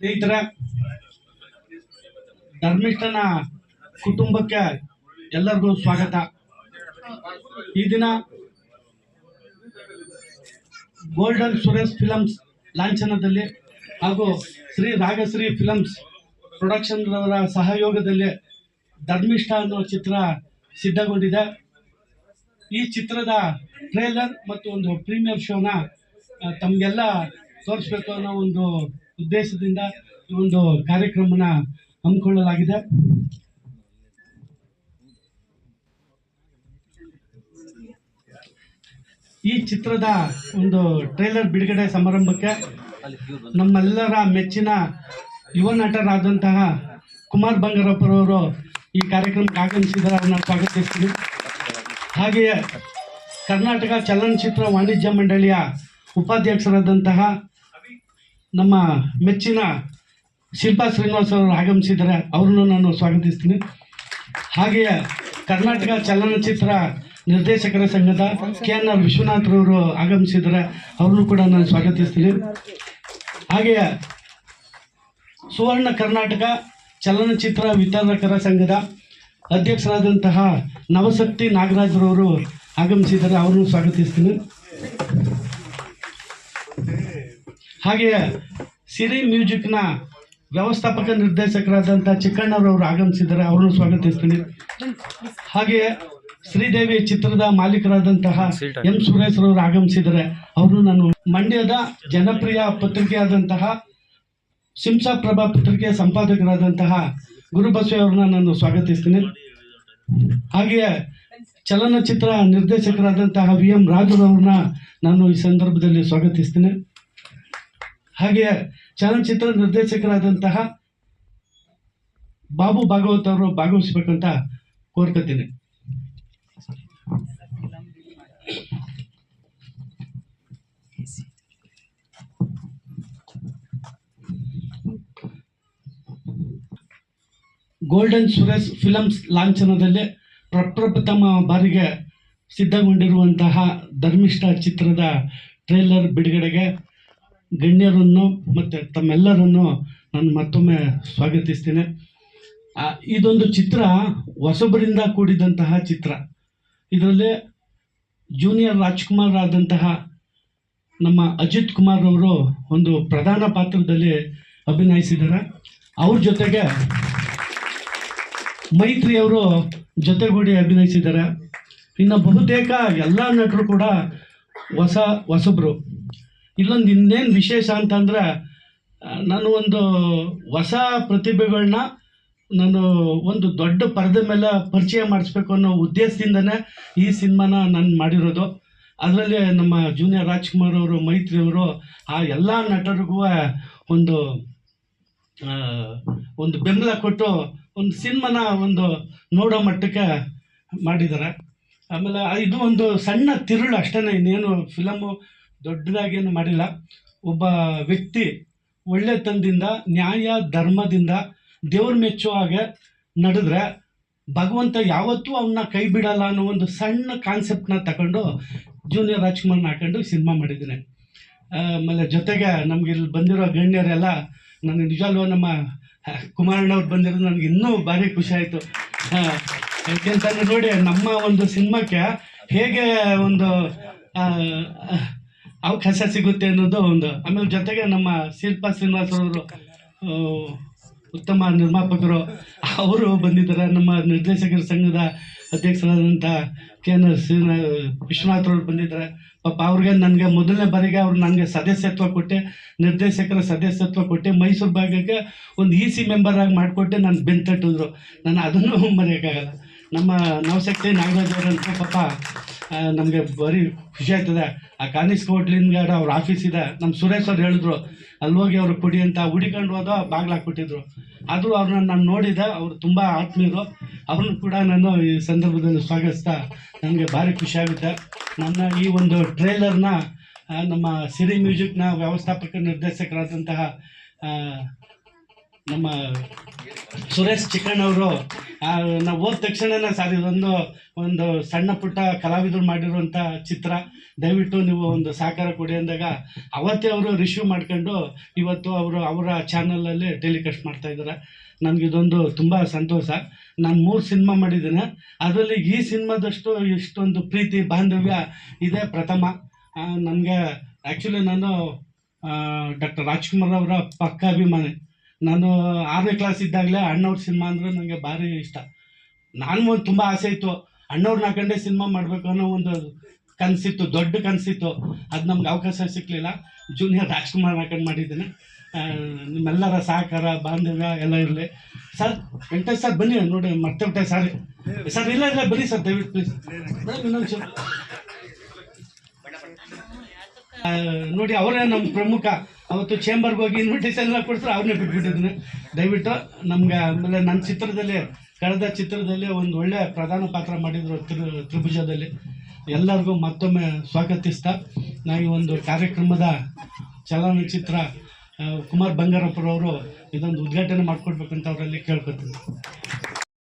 ಸ್ನೇಹಿತರ, ಧರ್ಮಿಷ್ಠನ ಕುಟುಂಬಕ್ಕೆ ಎಲ್ಲರಿಗೂ ಸ್ವಾಗತ. ಈ ದಿನ ಗೋಲ್ಡನ್ ಸುರೇಶ್ ಫಿಲಮ್ಸ್ ಲಾಂಛನದಲ್ಲಿ ಹಾಗೂ ಶ್ರೀ ರಾಗಶ್ರೀ ಫಿಲಮ್ಸ್ ಪ್ರೊಡಕ್ಷನ್ ಸಹಯೋಗದಲ್ಲಿ ಧರ್ಮಿಷ್ಠ ಅನ್ನೋ ಚಿತ್ರ ಸಿದ್ಧಗೊಂಡಿದೆ. ಈ ಚಿತ್ರದ ಟ್ರೇಲರ್ ಮತ್ತು ಒಂದು ಪ್ರೀಮಿಯರ್ ಶೋನ ತಮಗೆಲ್ಲ ತೋರಿಸ್ಬೇಕು ಅನ್ನೋ ಒಂದು ಉದ್ದೇಶದಿಂದ ಈ ಒಂದು ಕಾರ್ಯಕ್ರಮನ ಹಮ್ಮಿಕೊಳ್ಳಲಾಗಿದೆ. ಈ ಚಿತ್ರದ ಒಂದು ಟ್ರೈಲರ್ ಬಿಡುಗಡೆ ಸಮಾರಂಭಕ್ಕೆ ನಮ್ಮೆಲ್ಲರ ಮೆಚ್ಚಿನ ಯುವ ನಟರಾದಂತಹ ಕುಮಾರ್ ಬಂಗಾರಪ್ಪರವರು ಈ ಕಾರ್ಯಕ್ರಮಕ್ಕೆ ಆಗಮಿಸಿದ್ದಾರೆ ಅವ್ರನ್ನ ಸ್ವಾಗತಿಸ್ತೀನಿ. ಹಾಗೆಯೇ ಕರ್ನಾಟಕ ಚಲನಚಿತ್ರ ವಾಣಿಜ್ಯ ಮಂಡಳಿಯ ಉಪಾಧ್ಯಕ್ಷರಾದಂತಹ ನಮ್ಮ ಮೆಚ್ಚಿನ ಶಿಲ್ಪಾ ಶ್ರೀನಿವಾಸ್ ಅವರು ಆಗಮಿಸಿದರೆ ಅವ್ರನ್ನು ನಾನು ಸ್ವಾಗತಿಸ್ತೀನಿ. ಹಾಗೆಯೇ ಕರ್ನಾಟಕ ಚಲನಚಿತ್ರ ನಿರ್ದೇಶಕರ ಸಂಘದ ಕೆ ಎನ್ ಆರ್ ವಿಶ್ವನಾಥ್ರವರು ಆಗಮಿಸಿದ್ದಾರೆ. ಅವ್ರನ್ನೂ ಕೂಡ ನಾನು ಸ್ವಾಗತಿಸ್ತೀನಿ. ಹಾಗೆಯೇ ಸುವರ್ಣ ಕರ್ನಾಟಕ ಚಲನಚಿತ್ರ ವಿತರಕರ ಸಂಘದ ಅಧ್ಯಕ್ಷರಾದಂತಹ ನವಶಕ್ತಿ ನಾಗರಾಜ್ರವರು ಆಗಮಿಸಿದರೆ ಅವ್ರನ್ನು ಸ್ವಾಗತಿಸ್ತೀನಿ. ಹಾಗೆಯೇ ಸಿರಿ ಮ್ಯೂಸಿಕ್ನ ವ್ಯವಸ್ಥಾಪಕ ನಿರ್ದೇಶಕರಾದಂಥ ಚಿಕ್ಕಣ್ಣರವರು ಆಗಮಿಸಿದ್ದಾರೆ, ಅವ್ರನ್ನೂ ಸ್ವಾಗತಿಸ್ತೀನಿ. ಹಾಗೆಯೇ ಶ್ರೀದೇವಿ ಚಿತ್ರದ ಮಾಲೀಕರಾದಂತಹ ಎಂ ಸುರೇಶ್ ರವರು ಆಗಮಿಸಿದ್ದಾರೆ. ಅವರು ನಾನು ಮಂಡ್ಯದ ಜನಪ್ರಿಯ ಪತ್ರಿಕೆಯಾದಂತಹ ಸಿಂಸಾಪ್ರಭಾ ಪತ್ರಿಕೆಯ ಸಂಪಾದಕರಾದಂತಹ ಗುರುಬಸವ ಅವ್ರನ್ನ ನಾನು ಸ್ವಾಗತಿಸ್ತೀನಿ. ಹಾಗೆಯೇ ಚಲನಚಿತ್ರ ನಿರ್ದೇಶಕರಾದಂತಹ ವಿ ಎಂ ರಾಜುರವ್ರನ್ನ ನಾನು ಈ ಸಂದರ್ಭದಲ್ಲಿ ಸ್ವಾಗತಿಸ್ತೀನಿ. ಹಾಗೆಯೇ ಚಲನಚಿತ್ರ ನಿರ್ದೇಶಕರಾದಂತಹ ಬಾಬು ಭಾಗವತ್ ಅವರು ಭಾಗವಹಿಸ್ಬೇಕಂತ ಕೋರ್ಕೊತೀನಿ ಗೋಲ್ಡನ್ ಸುರೇಶ್ ಫಿಲಮ್ಸ್ ಲಾಂಛನದಲ್ಲಿ ಪ್ರಪ್ರಥಮ ಬಾರಿಗೆ ಸಿದ್ಧಗೊಂಡಿರುವಂತಹ ಧರ್ಮಿಷ್ಠ ಚಿತ್ರದ ಟ್ರೇಲರ್ ಬಿಡುಗಡೆಗೆ ಗಣ್ಯರನ್ನು ಮತ್ತು ತಮ್ಮೆಲ್ಲರನ್ನು ನಾನು ಮತ್ತೊಮ್ಮೆ ಸ್ವಾಗತಿಸ್ತೇನೆ. ಇದೊಂದು ಚಿತ್ರ ಹೊಸಬರಿಂದ ಕೂಡಿದಂತಹ ಚಿತ್ರ. ಇದರಲ್ಲಿ ಜೂನಿಯರ್ ರಾಜ್ಕುಮಾರ್ ಆದಂತಹ ನಮ್ಮ ಅಜಿತ್ ಕುಮಾರ್ ಅವರು ಒಂದು ಪ್ರಧಾನ ಪಾತ್ರದಲ್ಲಿ ಅಭಿನಯಿಸಿದ್ದಾರೆ. ಅವ್ರ ಜೊತೆಗೆ ಮೈತ್ರಿ ಅವರು ಜೊತೆಗೂಡಿ ಅಭಿನಯಿಸಿದ್ದಾರೆ. ಇನ್ನು ಬಹುತೇಕ ಎಲ್ಲ ನಟರು ಕೂಡ ಹೊಸ ಹೊಸಬ್ರು. ಇಲ್ಲೊಂದು ಇನ್ನೇನು ವಿಶೇಷ ಅಂತಂದ್ರೆ ನಾನು ಒಂದು ಹೊಸ ಪ್ರತಿಭೆಗಳನ್ನ ನಾನು ಒಂದು ದೊಡ್ಡ ಪರದೆ ಮೇಲೆ ಪರಿಚಯ ಮಾಡಿಸ್ಬೇಕು ಅನ್ನೋ ಉದ್ದೇಶದಿಂದನೇ ಈ ಸಿನಿಮಾನ ನಾನು ಮಾಡಿರೋದು. ಅದರಲ್ಲಿ ನಮ್ಮ ಜೂನಿಯರ್ ರಾಜ್ಕುಮಾರ್ ಅವರು, ಮೈತ್ರಿ ಅವರು, ಆ ಎಲ್ಲ ನಟರಿಗೂ ಒಂದು ಒಂದು ಬೆಂಬಲ ಕೊಟ್ಟು ಒಂದು ಸಿನಿಮಾನ ಒಂದು ನೋಡೋ ಮಟ್ಟಕ್ಕೆ ಮಾಡಿದ್ದಾರೆ. ಆಮೇಲೆ ಇದು ಒಂದು ಸಣ್ಣ ತಿರುಳು ಅಷ್ಟೇ ಇನ್ನೇನು ಫಿಲಮು ದೊಡ್ಡದಾಗೇನು ಮಾಡಿಲ್ಲ. ಒಬ್ಬ ವ್ಯಕ್ತಿ ಒಳ್ಳೆತನದಿಂದ ನ್ಯಾಯ, ಧರ್ಮದಿಂದ ದೇವ್ರ ಮೆಚ್ಚುವ ಹಾಗೆ ನಡೆದ್ರೆ ಭಗವಂತ ಯಾವತ್ತೂ ಅವನ್ನ ಕೈ ಬಿಡಲ್ಲ ಅನ್ನೋ ಒಂದು ಸಣ್ಣ ಕಾನ್ಸೆಪ್ಟ್ನ ತಗೊಂಡು ಜೂನಿಯರ್ ರಾಜ್ಕುಮಾರ್ನ ಹಾಕೊಂಡು ಸಿನಿಮಾ ಮಾಡಿದ್ದೀನಿ. ಆಮೇಲೆ ಜೊತೆಗೆ ನಮ್ಗೆ ಇಲ್ಲಿ ಬಂದಿರೋ ಗಣ್ಯರೆಲ್ಲ ನನಗೆ ನಿಜವಾಗ್ಲೂ ನಮ್ಮ ಕುಮಾರಣ್ಣವ್ರು ಬಂದಿರೋದು ನನಗೆ ಇನ್ನೂ ಭಾರಿ ಖುಷಿ ಆಯಿತು. ಯಾಕೆಂತಂದ್ರೆ ನೋಡಿ, ನಮ್ಮ ಒಂದು ಸಿನಿಮಾಕ್ಕೆ ಹೇಗೆ ಒಂದು ಅವಕಾಶ ಸಿಗುತ್ತೆ ಅನ್ನೋದು ಒಂದು. ಆಮೇಲೆ ಜೊತೆಗೆ ನಮ್ಮ ಶಿಲ್ಪಾ ಶ್ರೀನಿವಾಸ್ ಅವರು ಉತ್ತಮ ನಿರ್ಮಾಪಕರು ಅವರು ಬಂದಿದ್ದಾರೆ. ನಮ್ಮ ನಿರ್ದೇಶಕರ ಸಂಘದ ಅಧ್ಯಕ್ಷರಾದಂಥ ಕೆ ಎನ್ ಶ್ರೀನ ವಿಶ್ವನಾಥ್ ಅವರು ಬಂದಿದ್ದಾರೆ. ಪಾಪ ಅವ್ರಿಗೆ ನನಗೆ ಮೊದಲನೇ ಬಾರಿಗೆ ಅವ್ರು ನನಗೆ ಸದಸ್ಯತ್ವ ಕೊಟ್ಟೆ ನಿರ್ದೇಶಕರ ಸದಸ್ಯತ್ವ ಕೊಟ್ಟೆ. ಮೈಸೂರು ಭಾಗಕ್ಕೆ ಒಂದು ಇ ಸಿ ಮೆಂಬರ್ ಆಗಿ ಮಾಡಿಕೊಟ್ಟೆ ನಾನು ಬೆಂತಟ್ಟಿದ್ರು ನಾನು ಅದನ್ನು ಮರೆಯೋಕ್ಕಾಗಲ್ಲ. ನಮ್ಮ ನವಶಕ್ತಿ ನಾಗರಾಜ್ ಅವರಂತ ಪಾಪ ನಮಗೆ ಬರೀ ಖುಷಿ ಆಗ್ತದೆ. ಆ ಕಾನಿಸ್ಕ ಹೋಟ್ಲಿಂದ ಅವ್ರ ಆಫೀಸ್ ಇದೆ. ನಮ್ಮ ಸುರೇಶ್ ಅವ್ರು ಹೇಳಿದ್ರು ಅಲ್ಲಿ ಹೋಗಿ ಅವ್ರು ಕೊಡಿ ಅಂತ ಹುಡಿಕೊಂಡು ಹೋದೋ ಬಾಗ್ಲು ಹಾಕ್ಬಿಟ್ಟಿದ್ರು. ಆದರೂ ಅವ್ರನ್ನ ನಾನು ನೋಡಿದೆ, ಅವರು ತುಂಬ ಆತ್ಮೀಯರು. ಅವ್ರನ್ನ ಕೂಡ ನಾನು ಈ ಸಂದರ್ಭದಲ್ಲಿ ಸ್ವಾಗತಿಸ್ತಾ ನನಗೆ ಭಾರಿ ಖುಷಿಯಾಗುತ್ತೆ ನನ್ನ ಈ ಒಂದು ಟ್ರೇಲರ್ನ ನಮ್ಮ ಸಿರಿ ಮ್ಯೂಸಿಕ್ನ ವ್ಯವಸ್ಥಾಪಕ ನಿರ್ದೇಶಕರಾದಂತಹ ನಮ್ಮ ಸುರೇಶ್ ಚಿಕ್ಕಣ್ಣವರು ನಾವು ಹೋದ ತಕ್ಷಣನೇ ಸರ್ ಇದೊಂದು, ಒಂದು ಸಣ್ಣ ಪುಟ್ಟ ಕಲಾವಿದರು ಮಾಡಿರುವಂಥ ಚಿತ್ರ. ದಯವಿಟ್ಟು ನೀವು ಒಂದು ಸಹಕಾರ ಕೊಡಿ ಅಂದಾಗ ಅವತ್ತೇ ಅವರು ರಿಶ್ಯೂ ಮಾಡ್ಕೊಂಡು ಇವತ್ತು ಅವರು ಅವರ ಚಾನಲಲ್ಲಿ ಟೆಲಿಕಾಸ್ಟ್ ಮಾಡ್ತಾ ಇದ್ದಾರೆ ನನಗಿದೊಂದು ತುಂಬ ಸಂತೋಷ. ನಾನು ಮೂರು ಸಿನಿಮಾ ಮಾಡಿದ್ದೇನೆ. ಅದರಲ್ಲಿ ಈ ಸಿನಿಮಾದಷ್ಟು ಇಷ್ಟೊಂದು ಪ್ರೀತಿ, ಬಾಂಧವ್ಯ ಇದೇ ಪ್ರಥಮ. ನನಗೆ ಆ್ಯಕ್ಚುಲಿ ನಾನು ಡಾಕ್ಟರ್ ರಾಜ್ಕುಮಾರ್ ಅವರ ಪಕ್ಕ ಅಭಿಮಾನಿ. ನಾನು ಆರನೇ ಕ್ಲಾಸ್ ಇದ್ದಾಗಲೇ ಅಣ್ಣವ್ರ ಸಿನಿಮಾ ಅಂದರೆ ನನಗೆ ಭಾರಿ ಇಷ್ಟ. ನಾನು ಒಂದು ತುಂಬ ಆಸೆ ಇತ್ತು ಅಣ್ಣವ್ರನ್ನ ಹಾಕೊಂಡೇ ಸಿನಿಮಾ ಮಾಡಬೇಕು ಅನ್ನೋ ಒಂದು ಕನಸಿತ್ತು ದೊಡ್ಡ ಕನಸಿತ್ತು. ಅದು ನಮ್ಗೆ ಅವಕಾಶ ಸಿಕ್ಕಲಿಲ್ಲ ಜೂನಿಯರ್ ರಾಜ್ಕುಮಾರ್ ಹಾಕೊಂಡು ಮಾಡಿದ್ದೀನಿ. ನಿಮ್ಮೆಲ್ಲರ ಸಹಕಾರ ಬಾಂಧವ್ಯ ಎಲ್ಲ ಇರಲಿ. ಸರ್ ವೆಂಕಟೇಶ್ ಸರ್ ಬನ್ನಿ ನೋಡಿ ಮತ್ತೆ ಬಿಟ್ಟೆ ಸಾರಿ. ಸರ್ ಇಲ್ಲ ಇಲ್ಲ ಬನ್ನಿ ಸರ್ ದಯವಿಟ್ಟು ಪ್ಲೀಸ್ ಇನ್ನೊಂದು ನೋಡಿ, ಅವರೇ ನಮ್ಮ ಪ್ರಮುಖ. ಅವತ್ತು ಚೇಂಬರ್ಗೆ ಹೋಗಿ ಇನ್ವಿಟೇಷನ್ ಎಲ್ಲ ಕೊಡ್ತಾರೆ ಅವ್ರನ್ನೇ ಬಿಟ್ಬಿಟ್ಟಿದ್ದೀನಿ. ದಯವಿಟ್ಟು ನಮ್ಗೆ ಆಮೇಲೆ ನನ್ನ ಚಿತ್ರದಲ್ಲಿ, ಕಳೆದ ಚಿತ್ರದಲ್ಲಿ ಒಂದು ಒಳ್ಳೆ ಪ್ರಧಾನ ಪಾತ್ರ ಮಾಡಿದ್ರು ತ್ರಿ, ತ್ರಿಭುಜದಲ್ಲಿ. ಎಲ್ಲರಿಗೂ ಮತ್ತೊಮ್ಮೆ ಸ್ವಾಗತಿಸ್ತಾ ನಾವು ಈ ಒಂದು ಕಾರ್ಯಕ್ರಮದ ಚಲನಚಿತ್ರ ಕುಮಾರ್ ಬಂಗಾರಪ್ಪರವರು ಇದೊಂದು ಉದ್ಘಾಟನೆ ಮಾಡಿಕೊಡ್ಬೇಕಂತ ಅವರಲ್ಲಿ ಕೇಳ್ಕೊತೀನಿ.